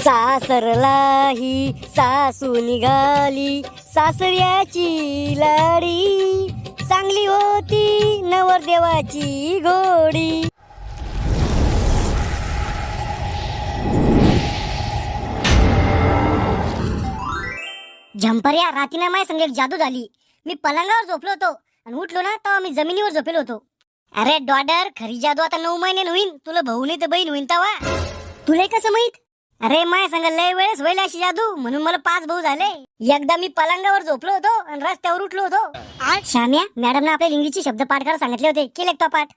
सासरलाही सासू निघाली सासऱ्याची लाडी. चांगली होती नवरदेवाची घोडी झंपऱ्या रातीना माझ्या संग एक जादू झाली. मी पलंगावर झोपलो होतो आणि उठलो ना तेव्हा मी जमिनीवर झोपेलो होतो. अरे डॉडर खरी जादू आता नऊ महिने होईन. तुला भाऊ नाही तर बहीण होईन तवा. तुला कसं माहीत? अरे माझ्या संग लय वेळेस होईल अशी जादू म्हणून मला पाच भाऊ झाले. एकदा मी पलंगावर झोपलो होतो आणि रस्त्यावर उठलो होतो. शाम्या मॅडमने आपल्या इंग्लिशचे शब्द पाठ करायला सांगितले होते. केले तो पाठ?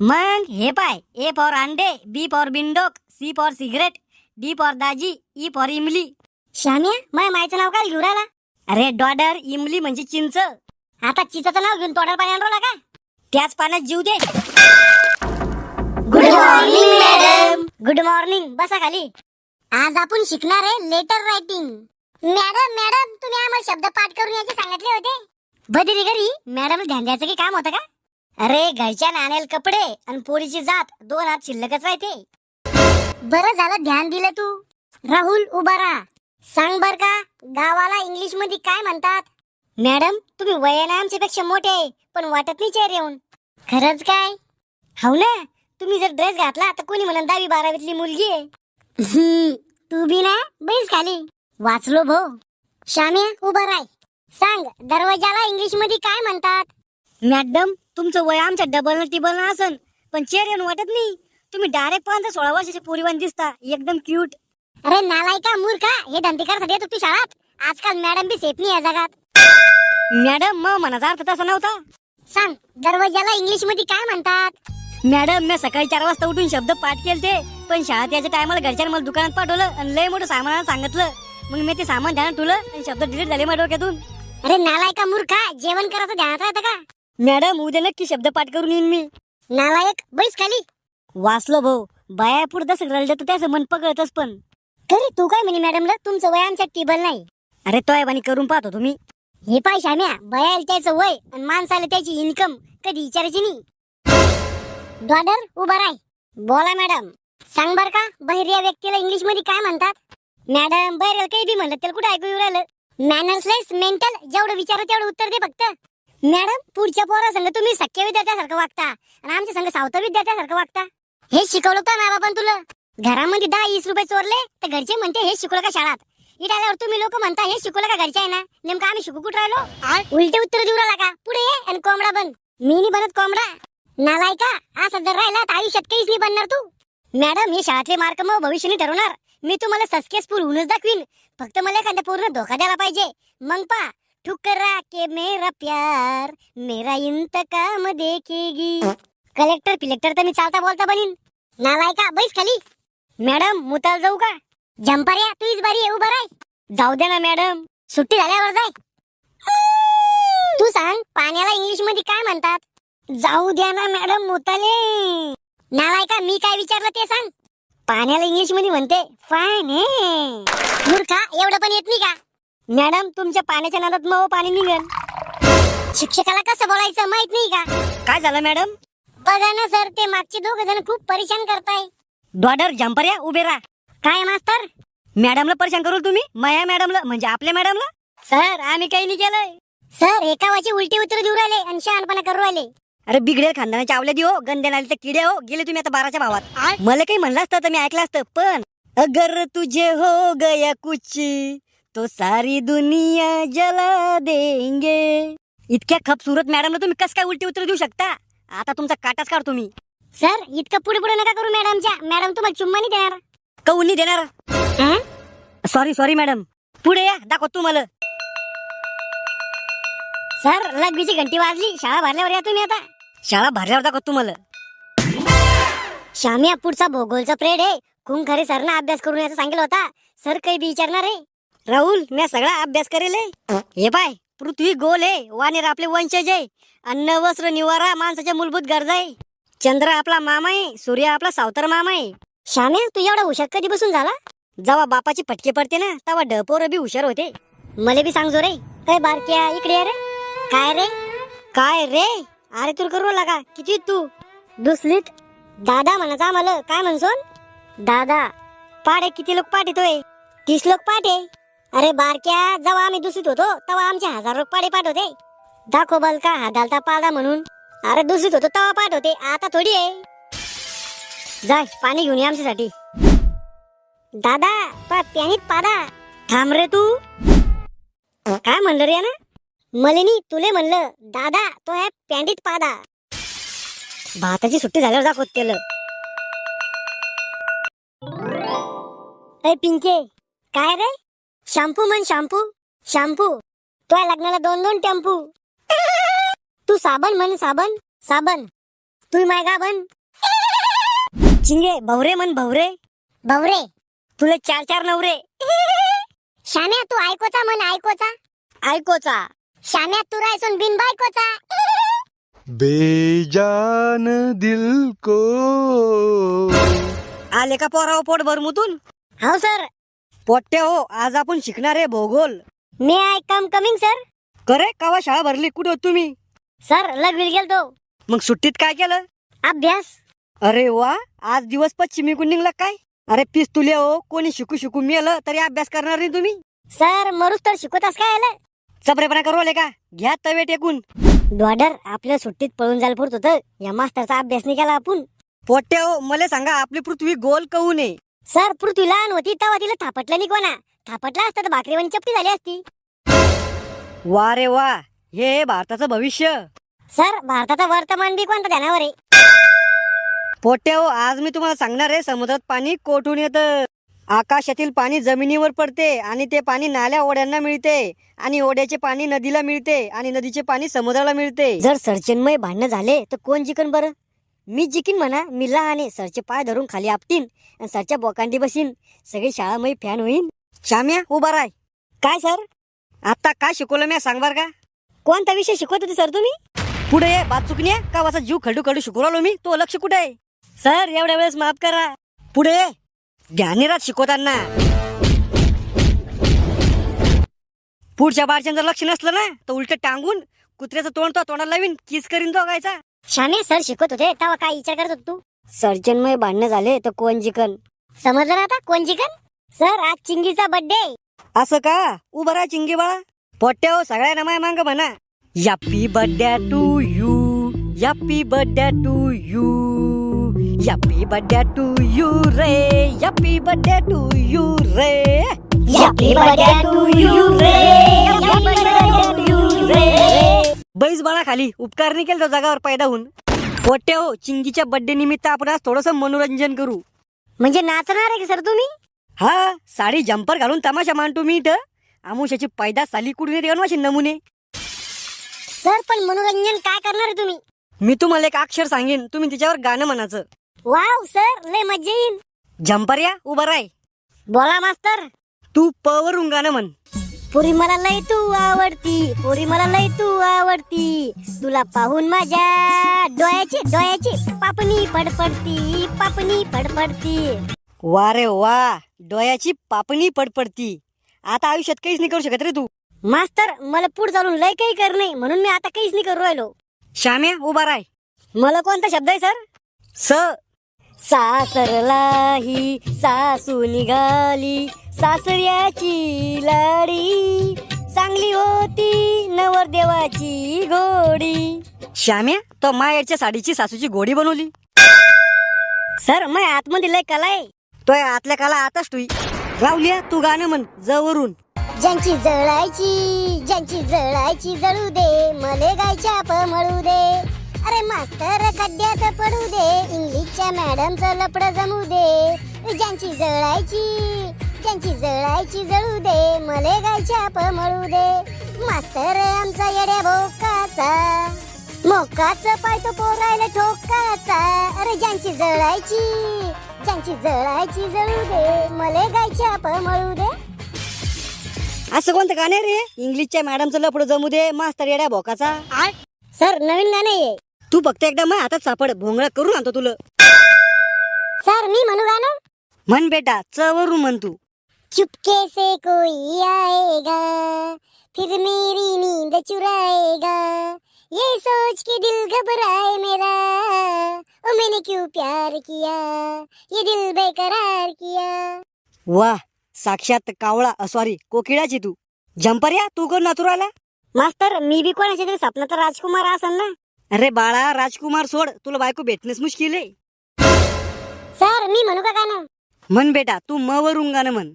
मग हे पाय. ए फॉर अंडे B for बिंडोक C for cigarette D for Daji E for इमली. शाम्या माय मायचं नाव काय घेऊन राहिला? अरे डॉडर इमली म्हणजे चिंच. आता चिंचाचं नाव घेऊन तोंडाला पाणी आणला का त्याच पाण्यात जीव दे. Good morning madam good morning बसा खाली. आज आपण शिकणार आहे लेटर रायटिंग मॅडम मॅडम तुम्ही आम्हाला शब्द पाठ करून याचे सांगितले होते. बदरी घरी. मॅडम ध्यान द्यायचं की काम होतं का? अरे घरच्या नाण्याल कपडे आणि पोरीची जात दोन हात शिल्लकच राहते. बरं झालं ध्यान दिलं तू. राहुल उभा राहा. सांग बर का गावाला इंग्लिशमध्ये काय म्हणतात? मॅडम तुम्ही वयाने आमच्यापेक्षा मोठे आहे पण वाटत नाही चेहरे येऊन. खरंच काय? हो ना तुम्ही जर ड्रेस घातला तर कोणी म्हणून दहावी बारावीतली मुलगी आहे. तू बी ना बैस खाली. वाचलो भो शाम्या उभा राय. सांग दरवाजाला इंग्लिशमध्ये काय म्हणतात? मॅडम तुमचं वय आमच्या डबल टिबल न असन पण येऊन वाटत नाही. तुम्ही डायरेक्ट पर्यंत सोळा वर्षाची पोरीवान दिसता एकदम क्यूट अरे नालायका मूर्खा हे धंदेकारसाठी येतो तू शाळात. आजकाल मॅडम बी सेफ नाही या जगात. मॅडम मग मनाचा अर्थ तसा नव्हता. सांग दरवाजाला इंग्लिशमध्ये काय म्हणतात? मॅडम मी सकाळी चार वाजता उठून शब्द पाठ केलते पण शाळेत याच्या टायमाला घरच्यानं मला दुकानात पाठवलं आणि लय मोठं सामान सांगितलं. मग मी ते सामान ध्यानात ठेवलं आणि शब्द डिलीट झाले माझ्या डोक्यातून. अरे नालायका मूर्खा जेवण करायचं ध्यानात राहतं का? मॅडम उद्या नक्की शब्द पाठ करून येईन मी. नालायक बैस खाली. वाचलो भाऊ. बाया पुढे तसं रडलं तर त्याचं मन पकळतच पण. तरी तू काय म्हणे मॅडमला तुमचं वय आमच्या टेबल नाही. अरे तो बानी करून पाहतो तुम्ही. हे पाय शाम्या बयाला त्याचं वय आणि माणसाला त्याची इन्कम कधी विचारायची नाही. डॉडर उभा राय. बोला मॅडम. सांग बर का बहिर्या व्यक्तीला इंग्लिशमध्ये काय म्हणतात? मॅडम बहिर्याला काही बी म्हणलं त्याला कुठे ऐकू येऊ राहिलं? मॅनर्सलेस मेंटल जेवढं विचार तेवढं उत्तर दे फक्त. मॅडम पुढच्या पोरा संग तुम्ही सख्या विद्यार्थ्यासारखं वागता आणि आमच्या संग सावता विद्यार्थ्यासारखं वागता. हे शिकवलं का ना बाबा तुला? घरामध्ये दहा वीस रुपये चोरले तर घरचे म्हणते हे शिकवलं का शाळात? इट आल्यावर तुम्ही लोक म्हणता हे शिकवलं का घरचे आहे ना? नेमकं आम्ही शिकू कुठं राहिलो? उलटे उत्तर देऊ राहिला का? पुढे ये आणि कोंबडा बन. मी नाही बनत कोंबडा. नालायका असं जर राहिला तर आयुष्यात काहीच नाही बनणार तू. मॅडम हे शाळेतले मार्क मग भविष्य नाही ठरवणार. मी तुम्हाला सक्सेसफुल होऊनच दाखवीन. फक्त मला एखाद्या पूर्ण धोका द्यायला पाहिजे. मग पा. ठुकरा के मेरा प्यार मेरा इंतकाम देखेगी. कलेक्टर फिलेक्टर तर मी चालता बोलता बनीन. नालायका बैस खाली. मॅडम मुताल जाऊ का? जंपार्या तूच बारी येऊ बराय जाऊ दे ना मॅडम. सुट्टी झाल्यावर जाय. तू सांग पाण्याला इंग्लिशमध्ये काय म्हणतात? जाऊ द्या ना मॅडम मुताले. नालाय का मी काय विचारलं ते सांग. पाण्याला इंग्लिशमध्ये म्हणते फाईन मूर्खा एवढं पण येत नाही का? मॅडम तुमच्या पाण्याच्या नादात मग पाणी निघल. शिक्षकाला कसं बोलायचं माहीत नाही का? काय झालं मॅडम? बघा ना सर ते मागचे दोघ जण खूप परेशान करताय. डॉडर जम्पऱ्या उभे राहा. काय मास्तर? मॅडमला परेशान करू तुम्ही? माया मॅडमला म्हणजे आपल्या मॅडमला? सर आम्ही काही नाही केलंय. सर एका वाची उलटी उत्तर देऊ राहिले आणि शहाणपणा करू राहिले. अरे बिगडे खानदानाच्या आवल्या देऊ गंदे नालीचे किडे हो गेले तुम्ही आता बाराच्या भावात. मला काही म्हणलं असतं तर मी ऐकलं असतं पण अगर तुझे हो गया कुछ तो सारी दुनिया जला देंगे. इतक्या खप सुरत मॅडमला तुम्ही कस काय उलटी उत्तर देऊ शकता? आता तुमचा काटाच काढतो मी. सर इतकं पुढे पुढे नका करू मॅडमच्या. मॅडम तुम्हाला चुम्मा नाही देणार. काऊन नाही देणार? सॉरी सॉरी मॅडम पुढे या दाखव तुम्हाला. सर लग्नीची घंटी वाजली. शाळा भरल्यावर या तुम्ही आता. शाळा भरल्यावर दाखव तुम्हाला. शाम्या पुढचा भूगोलचा प्रेड आहे. खून खरे सरना अभ्यास करून याचा सांगितलं होता. सर काही बी विचारणार आहे? राहुल मी सगळा अभ्यास करेल. आहे. हे पाय पृथ्वी गोल आहे. वानेर आपले वंशज आहे. अन्न वस्त्र निवारा माणसाच्या मूलभूत गरजा आहे. चंद्र आपला मामा आहे. सूर्य आपला सावतर मामा आहे. शाम्या तू एवढा हुशार कधी बसून झाला? जेव्हा बापाची फटके पडते ना तेव्हा डपोर बी हुशार होते. मला बी सांग जो रे काय बारक्या इकडे ये रे. काय रे? काय रे? अरे तू करू लागा किती तू? दुसलीत दादा म्हणाचा आम्हाला. काय म्हणसोन? दादा पाडे किती लोक पाठवतोय तीस लोक पाठे? अरे बारक्या जेव्हा आम्ही दुसरीत होतो तेव्हा आमचे हजार लोक पाडे पाठवते होते. दाखव बल का हादालता पाडा म्हणून. अरे दुसरीत होतो तेव्हा पाठवते आता थोडी आहे. जाय पाणी घेऊन ये आमच्यासाठी. दादा पा प्यानीत पादा थांब रे तू. काय म्हणलं रे ना मलिनी तुले म्हणलं दादा तो आहे पॅन्टीत पादा. भाताची सुट्टी झाल्यावर दाखवत त्याला. अय पिंके काय रे? शॅम्पू म्हण शॅम्पू शॅम्पू. तो लग्नाला दोन दोन टेम्पू. तू साबण म्हण साबण साबण. तू माय गा बन चिंगे भवरे म्हण भवरे. भवरे. तुला चार चार नवरे. श्याम्या तू ऐकोचा म्हण ऐकोचा. ऐकोचा. श्याम्या तू रायसून बिन बायकोचा बेजान दिल को. आले का पोराव पोट भरमुतून हो सर. पोट्टे हो आज आपण शिकणार आहे भूगोल. May I come coming sir. करे कवा शाळा भरली कुठे होत तुम्ही? सर लगविल गेलतो. मग सुट्टीत काय केलं? अभ्यास. अरे वा आज दिवस पश्चिमी निघला काय? अरे पीस तुले हो कोणी शिकू शिकू मेलं तरी अभ्यास करणार नाही तुम्ही? सर मरूस तर शिकवतास काय आलं चपरेपणा करू आले का? घ्या तवे टेकून. डॉडर आपल्या सुट्टीत पळून जायला पुरत होतं. या मास्तरचा अभ्यास नाही केला आपण. पोट्टे हो मला सांगा आपली पृथ्वी गोल कहू नये सर पृथ्वी लहान होती तेव्हा तिला थापटलं नाही कोणा. थापटला असता तर भाकरीवाणी चपटी झाली असती. वा रे वा हे भारताचं भविष्य. सर भारताचा वर्तमान बी कोणता ध्यानावर आहे? पोट्टे हो आज मी तुम्हाला सांगणार आहे समुद्रात पाणी कोठून येतं? आकाशातील पाणी जमिनीवर पडते आणि ते पाणी नाल्या ओढ्यांना मिळते आणि ओढ्याचे पाणी नदीला मिळते आणि नदीचे पाणी समुद्राला मिळते. जर सरचन्मय भांडणं झाले तर कोण जिकन बरं? मी जिकीन म्हणा मी लहान सरचे पाय धरून खाली आपटीन आणि सरच्या बोकांडी बसीन. सगळी शाळामय फॅन होईन. श्याम्या उभा राय. काय सर? आता काय शिकवलं मी सांग बर का? कोणता विषय शिकवत होते सर तुम्ही? पुढे ये बात चुकली का वाचा जीव खडू खडू शिकवू राहिलो मी? तो लक्ष कुठे आहे? सर एवढ्या वेळेस माफ करा. पुढे ये. ध्यानीरात शिकवताना पुढच्या बारच्या जर लक्ष नसलं ना तर उलट टांगून कुत्र्याचं तोंड तो तोंडाला लावीन किस करीन तो गायचा. शाने सर शिकवत होते तेव्हा काय विचार करत होत तू? सर्जनमय भांडणं झाले तर कोण जिकन? समजलं ना आता कोण जिकन? सर आज चिंगीचा बर्थडे असं का? उभं राहा चिंगी बाळा. पोट्या हो सगळ्यांना माय मांग म्हणा. Happy birthday to you happy birthday to you happy birthday to you ray happy birthday to you रे Happy birthday to you, Ray. Happy birthday to you, Ray. बैस बाळा खाली. उपकार नाही केला तो जगावर पैदा होऊन पोट्या हो चिंगीच्या बर्थडे निमित्त आपण आज थोडस मनोरंजन करू. म्हणजे नाचणार आहे का सर तुम्ही? हा साडी जम्पर घालून तमाशा मांडतो मी इथं. आमुष्याची पैदा साली कुठून येते असे नमुने? सर पण मनोरंजन काय करणार आहे तुम्ही? मी तुम्हाला एक अक्षर सांगेन. तुम्ही तिच्यावर गाणं म्हणायचं. वाव सर लय मज्जा येईल. जम्पर या उभं राय. बोला मास्तर. तू प वरून गाणं म्हण. पुरी मला लय तू आवडती पुरी मला लय तू आवडती. तुला पाहून माझ्या डोळ्याची डोळ्याची पापणी पडपडती पापणी पडपडती. वा रे वा डोळ्याची पापणी पडपडती. आता आयुष्यात काहीच नाही करू शकत रे तू. मास्तर मला पुढे चालून लय काही कर नाही म्हणून मी आता काहीच नाही करू राहिलो. श्याम्या उभा राय. मला कोणता शब्द आहे सर? स सासरला ही सासू निघाली सासऱ्याची लाडी. चांगली होती नवरदेवाची घोडी श्याम्या तो मायाच्या साडीची सासूची घोडी बनवली. सर मग आतमध्ये लय कला आहे. तो आतल्या काला आताच तुई. रावलिया तू गाणं म्हण जवरून. ज्यांची जळायची ज्यांची जळायची जळू दे. मले गायच्या पमळू दे. अरे मास्तर खड्ड्यात पडू दे. इंग्लिशच्या मॅडमचं लपड जमू दे. ज्यांची जळायची ज्यांची जळायची जळू दे. मले गायच्या पमळू दे. मास्तर आमचा येड्या भोकाचा. मोकाच पाय तो पोरायला ठोकाचा. अरे ज्यांची जळायची ज्यांची जळायची जळू दे. मले गायच्या पमळू दे? असं कोणतं गाणं रे? इंग्लिशच्या मॅडमचं लपड जमू दे. मास्तर येड्या भोकाचा. आय. सर नवीन गाणं आहे. तू फक्त एकदा माझ्या हातात सापड भोंगळा करून आणतो तुला. सर मी म्हणू गाणं म्हण बेटा चवरून म्हण तू. चुपके से कोई आएगा फिर मेरी नींद चुराएगा। ये सोच के दिल घबराए मेरा ओ मैंने क्यों प्यार किया? ये दिल बेकरार किया। वा साक्षात कावळा सॉरी कोकिळाची तू. जम्पर या तू कोण नाचू राहिला? मास्तर मी बी कोणाच्या तरी स्वप्नाचा राजकुमार असन ना. अरे बाळा राजकुमार सोड तुला बायको भेटणंच मुश्किल आहे. सर मी म्हणू का गाणं म्हण बेटा तू म वरून गाणं म्हण.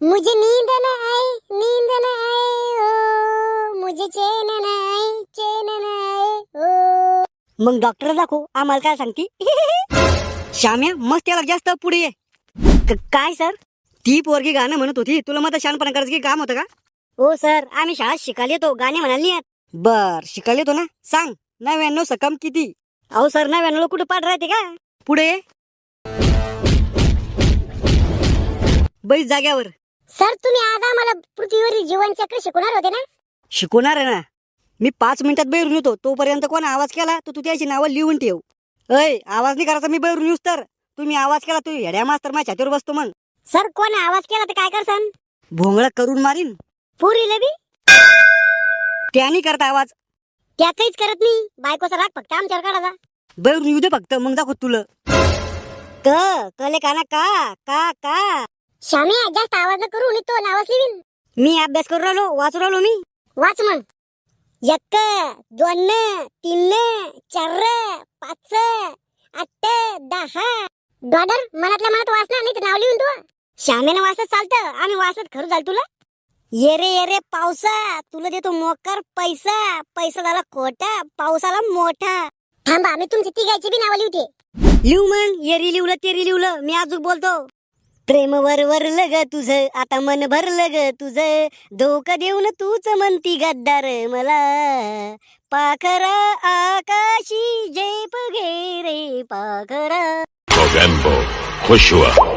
मुझे नींद न आई नींद न आई हो मुझे चैन न आई चैन न आई हो मग डॉक्टर दाखव आम्हाला काय सांगती? श्याम्या मस्त त्याला जास्त पुढे ये. क- काय सर? ती पोरगी गाणं म्हणत होती तुला मग शानपणा करायचं की काम होतं का? हो सर आम्ही शाळेत शिकायला येतो गाणे म्हणाल नाही. बर शिकायला येतो ना सांग. नव्याण्णव सकम किती? अहो सर नव्याण्णव कुठे पाठ राहते का? पुढे. बैस जाग्यावर. सर तुम्ही आज आम्हाला पृथ्वीवरील जीवनचक्र शिकवणार होते ना? शिकवणार आहे ना. मी पाच मिनिटात बैरून येतो. तोपर्यंत कोण आवाज केला तर तू त्याची नावं लिहून ठेव. अय आवाज नाही करायचा मी बैरून येऊस तर. तुम्ही आवाज केला तू हेड्या मास्तर माझ्या छातीवर बसतो मग सर कोण आवाज केला तर काय करसान? भोंगळा करून मारीन. पुरीला बी? त्यानी करता आवाज. त्या काहीच करत नाही. बायकोचा राग फक्त आमच्यावर काढायचा बैरून येऊ दे फक्त मग दाखव तुला. क कले काना का का का? श्यामी जास्त आवाज न करू मी तो नावच मी अभ्यास करू राहिलो वाचू राहिलो मी. वाच मग एक दोन तीन चार पाच आठ दहा. डॉडर मनातल्या मनात वाचणार नाही तर नाव लिहून तू श्यामेनं वाचत चालतं आम्ही वाचत खरं झालं तुला? ये रे ये रे पावसा. तुला देतो मोकर पैसा. पैसा झाला खोटा पावसाला मोठा. थांबा मी तुमची तिघायची बी नावं लिहते. लिहू मग येरी लिवलं तेरी लिवलं मी अजून बोलतो. प्रेम वर वरलं ग तुझं आता मन भरलं ग तुझं. धोका देऊन तूच म्हणती गद्दार मला. पाखरा आकाशी जैप घे रे पाखरा. Mogambo, Joshua,